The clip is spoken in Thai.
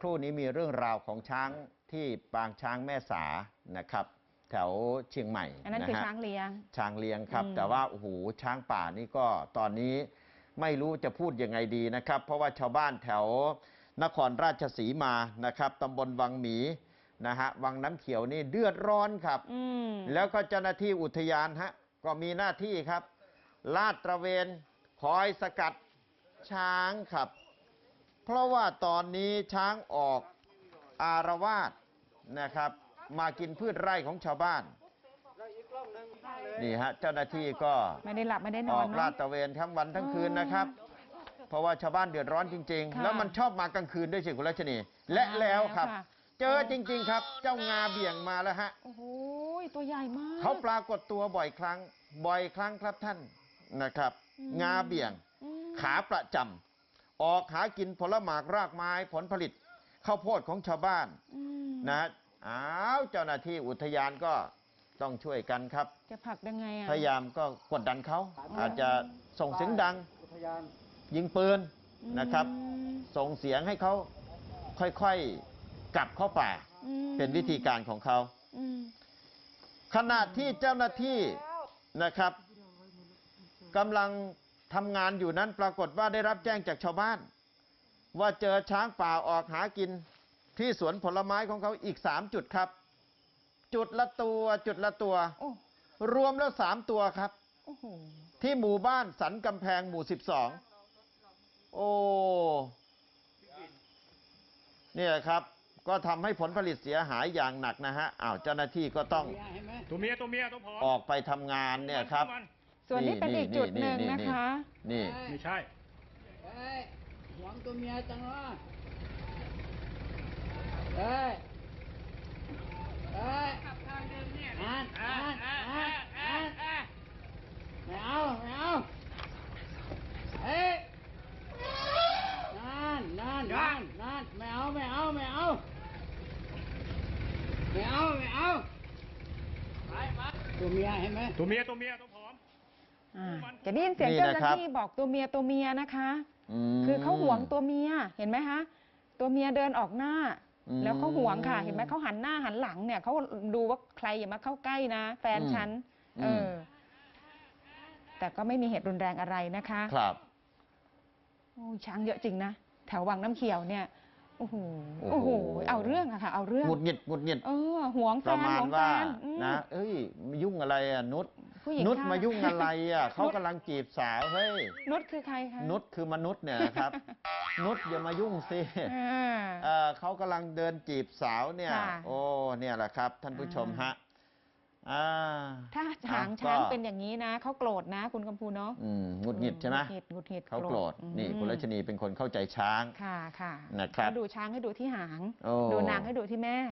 ครู่นี้มีเรื่องราวของช้างที่ปางช้างแม่สานะครับ แถวเชียงใหม่อันนั้นคือฮะช้างเลี้ยงช้างเลี้ยงครับอืมแต่ว่าโอ้โหช้างป่านี่ก็ตอนนี้ไม่รู้จะพูดยังไงดีนะครับ เพราะว่าชาวบ้านแถวนครราชสีมานะครับตำบลวังหมีนะฮะวังน้ำเขียวนี่เดือดร้อนครับอืมแล้วก็เจ้าหน้าที่อุทยานฮะก็มีหน้าที่ครับ ลาดตระเวนคอยสกัดช้างครับ เพราะว่าตอนนี้ช้างออกอารวาสนะครับ มากินพืชไร่ของชาวบ้านนี่ฮะเจ้าหน้าที่ก็ไม่ได้หลับไม่ได้นอออนกลาดเนาะตระเวนทั้งวันทั้งคืนนะครับ เพราะว่าชาวบ้านเดือดร้อนจริงๆค่ะแล้วมันชอบมากลางคืนด้วยสิคุณรัชนีและแล้วครับค่ะเจอจริง ๆ ครับ เจ้างาเบี่ยงมาแล้วฮะโอ้โหตัวใหญ่มากเขาปรากฏตัวบ่อยครั้งบ่อยครั้งครับท่านนะครับอืมงาเบี่ยงอืมขาประจำ ออกหากินผลหมากรากไม้ผลผลิตข้าวโพดของชาวบ้านอืมนะอ้าวเจ้าหน้าที่อุทยานก็ต้องช่วยกันครับ จะผลักยังไงอะพยายามก็กดดันเขาอ๋อออาจจะส่งเสียงดังอุทยานยิงปืนนะครับอืมส่งเสียงให้เขาค่อยๆกลับเข้าป่าอืมเป็นวิธีการของเขาอืมขณะที่เจ้าหน้าที่นะครับกำลัง ทำงานอยู่นั้นปรากฏว่าได้รับแจ้งจากชาวบ้าน ว่าเจอช้างป่าออกหากินที่สวนผลไม้ของเขาอีกสามจุดครับ จุดละตัวจุดละตัวโอ้รวมแล้วสามตัวครับโอ้โหที่หมู่บ้านสันกำแพงหมู่สิบสองโอ้เนี่ยครับก็ทำให้ผลผลิตเสียหายอย่างหนักนะฮะอ้าวเจ้าหน้าที่ก็ต้องเห็นไหมตัวเมียตัวเมียตัวผอมออกไปทำงานเนี่ยครับมัน ส่วนนี้เป็นอีกจุดหนึ่งนี่นะคะ นี่ ไม่ใช่เฮ้ยหวงตัวเมียจังวะเฮ้ยเฮ้ยอ่านอ่านอ่านอ่านไม่เอาไม่เอาเฮ้ยนั่นนั่นนั่นนั่นไม่เอาไม่เอาไม่เอาไม่เอาไม่เอาตัวเมียเห็นไหมตัวเมียตัวเมียตัวผอม อ่าจะได้ยินเสียงนี่เจ้าหนะน้าครับ ที่บอกตัวเมียตัวเมียนะคะ ม คือเขาหวงตัวเมียเห็นไหมคะตัวเมียเดินออกหน้า อืมแล้วเขาหวงค่ะ เห็นไหมเขาหันหน้าหันหลังเนี่ยเขาดูว่าใครอย่ามาเข้าใกล้นะ แฟนอืมฉันอืมเออแต่ก็ไม่มีเหตุรุนแรงอะไรนะคะครับ โอ้ยช้างเยอะจริงนะแถววังน้ำเขียวเนี่ยโอ้โหโอ้โอ้โห โหเอาเรื่องอะค่ะ เอาเรื่องหงุดหงิดหงุดหงิดเออหวงแฟประนมาหณวงแฟว่านอืม นะ เอ้ยมายุ่งอะไรอะนุช ผู้หญิงนุชค่ะมายุ่งอะไรอะเขากำลังจีบสาวเฮ้ยนุชคือใครคะนุชคือมนุษย์เนี่ยนะครับ นุชอย่ามายุ่งสิอ่า เอ่อเขากำลังเดินจีบสาวเนี่ย ค่ะโอ้เนี่ยแหละครับ ท่านผู้ชมอ่าฮะอ่าถ้าหางอะช้างก็เป็นอย่างนี้นะเขาโกรธนะคุณกำพูเนาะอืมหงุดหงิดใช่ไหมหงุดหงิดหงุดหงิดเขาโกรธอืมนี่คุณรัชนีเป็นคนเข้าใจช้าง ค่ะค่ะนะครับให้ดูช้างให้ดูที่หาง โอ้ ดูนางให้ดูที่แม่